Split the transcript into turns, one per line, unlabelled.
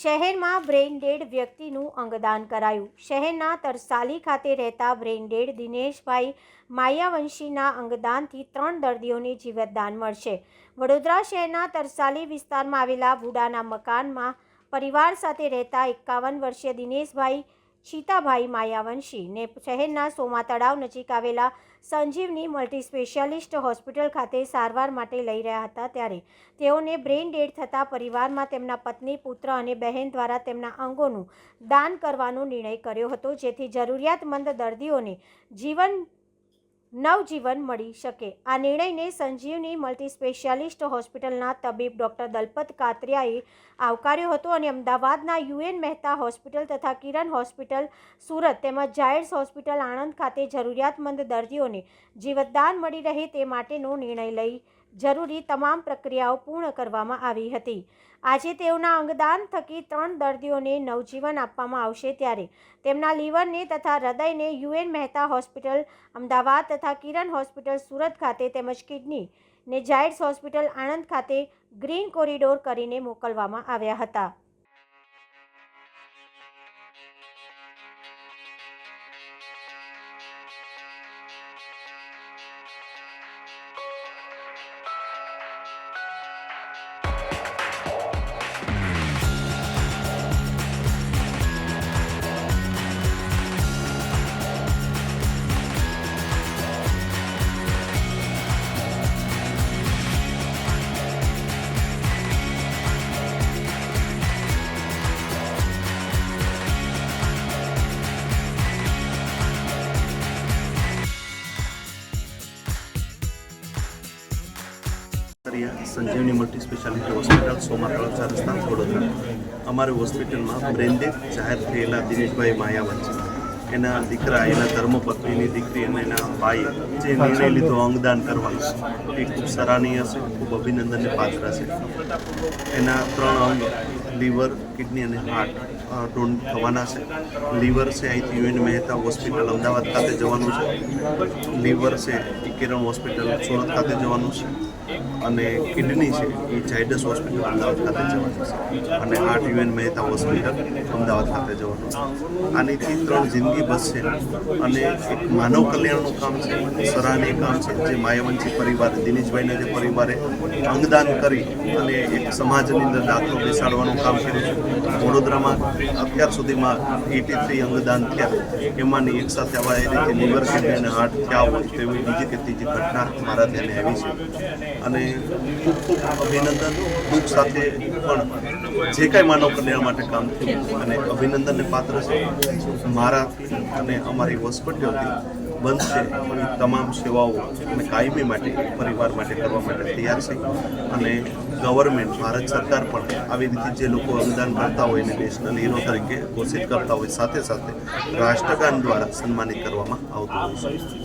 શહેરમાં brain dead વ્યક્તિનું અંગદાન કરાયું. શહેરના તરસાલી ખાતે રહેતા બ્રેઇન ડેડ દિનેશભાઈ માયાવંશીના અંગદાનથી ત્રણ દર્દીઓને જીવતદાન મળશે. વડોદરા શહેરના તરસાલી વિસ્તારમાં આવેલા બુડાના મકાનમાં પરિવાર સાથે રહેતા એકાવન વર્ષીય દિનેશભાઈ છીતાભાઈ માયાવંશી ને શહેરના સોમા તળાવ નજીક આવેલા સંજીવની મલ્ટી સ્પેશિયાલિસ્ટ હોસ્પિટલ ખાતે સારવાર માટે લઈ રહ્યા હતા ત્યારે તેઓને બ્રેઇન ડેડ થતાં પરિવારમાં તેમના પત્ની, પુત્ર અને બહેન દ્વારા તેમના અંગોનું દાન કરવાનો નિર્ણય કર્યો હતો, જેથી જરૂરિયાતમંદ દર્દીઓને જીવન નવજીવન મળી શકે. આ નિર્ણયને સંજીવની મલ્ટી સ્પેશિયાલિસ્ટ હોસ્પિટલના તબીબ ડૉક્ટર દલપત કાત્રિયાએ આવકાર્યો હતો અને અમદાવાદના યુએન મહેતા હોસ્પિટલ તથા કિરણ હોસ્પિટલ, સુરત તેમજ જાયડ્સ હોસ્પિટલ આણંદ ખાતે જરૂરિયાતમંદ દર્દીઓને જીવતદાન મળી રહે તે માટેનો નિર્ણય લઈ જરૂરી તમામ પ્રક્રિયાઓ પૂર્ણ કરવામાં આવી હતી. આજે તેઓના અંગદાન થકી ત્રણ દર્દીઓને નવજીવન આપવામાં આવશે ત્યારે. તેમના લીવરને તથા હૃદયને યુએન મહેતા હોસ્પિટલ, અમદાવાદ તથા કિરણ હોસ્પિટલ સુરત ખાતે તેમજ કિડની ને જાયડ્સ હોસ્પિટલ આણંદ ખાતે ગ્રીન કોરિડોર કરીને મોકલવામાં આવ્યા હતા.
કરિયા સંજીવની મલ્ટી સ્પેશિયાલિટી હોસ્પિટલ, સોમા ચાર રસ્તા, વડોદરા. અમારી હોસ્પિટલમાં બ્રેન્ડેડ જાહેર થયેલા દિનેશભાઈ માયા છે એના દીકરા, એના ધર્મપત્નીની દીકરી અને એના ભાઈ, જે નિર્ણય લીધો અંગદાન કરવાનો. એ ખૂબ સરાહનીય છે, ખૂબ અભિનંદનને પાત્ર છે. એના ત્રણ અંગ, લીવર, કિડની અને હાર્ટ ડોન થવાના છે. લીવર છે, અહીંથી યુએન મહેતા હોસ્પિટલ, અમદાવાદ ખાતે જવાનું છે. લીવર છે એ કિરણ હોસ્પિટલ, સુરત ખાતે જવાનું છે. અને કિડની છે, એ ઝાયડસ હોસ્પિટલ, અમદાવાદ ખાતે જવાનું છે. અને heart U N Mehta hospital, Ahmedabad ખાતે જવાનું છે. આનીથી ત્રણ જિંદગી બચશે અને એક માનવ કલ્યાણનું કામ છે, સરાહનીય કામ છે. જે માયાવંશી પરિવાર, દિનેશભાઈના જે પરિવારે અંગદાન કરી અને એક સમાજની અંદર દાખલો બેસાડવાનું કામ કર્યું છે. વડોદરામાં અત્યાર સુધીમાં એટી થ્રી અંગદાન થયા. એમાંની એક સાથે આવા એ રીતે લીવર કિડની અને હાર્ટ થયા હોય તેવી બીજી કે ત્રીજી ઘટના મારા ધ્યાને આવી છે. અને ખૂબ ખૂબ અભિનંદન દુઃખ સાથે પણ જે કાંઈ માનવ કલ્યાણ માટે કામ થયું અને અભિનંદનને પાત્ર છે અને અમારી હોસ્પિટલથી બનશે એ તમામ સેવાઓ અને કાયમી માટે, પરિવાર માટે કરવા માટે તૈયાર છે અને ગવર્મેન્ટ ભારત સરકાર પણ આવી રીતે જે લોકો અનુદાન કરતા હોય એને નેશનલ હીરો તરીકે ઘોષિત કરતા હોય, સાથે સાથે રાષ્ટ્રગાન દ્વારા સન્માનિત કરવામાં આવતું હોય છે.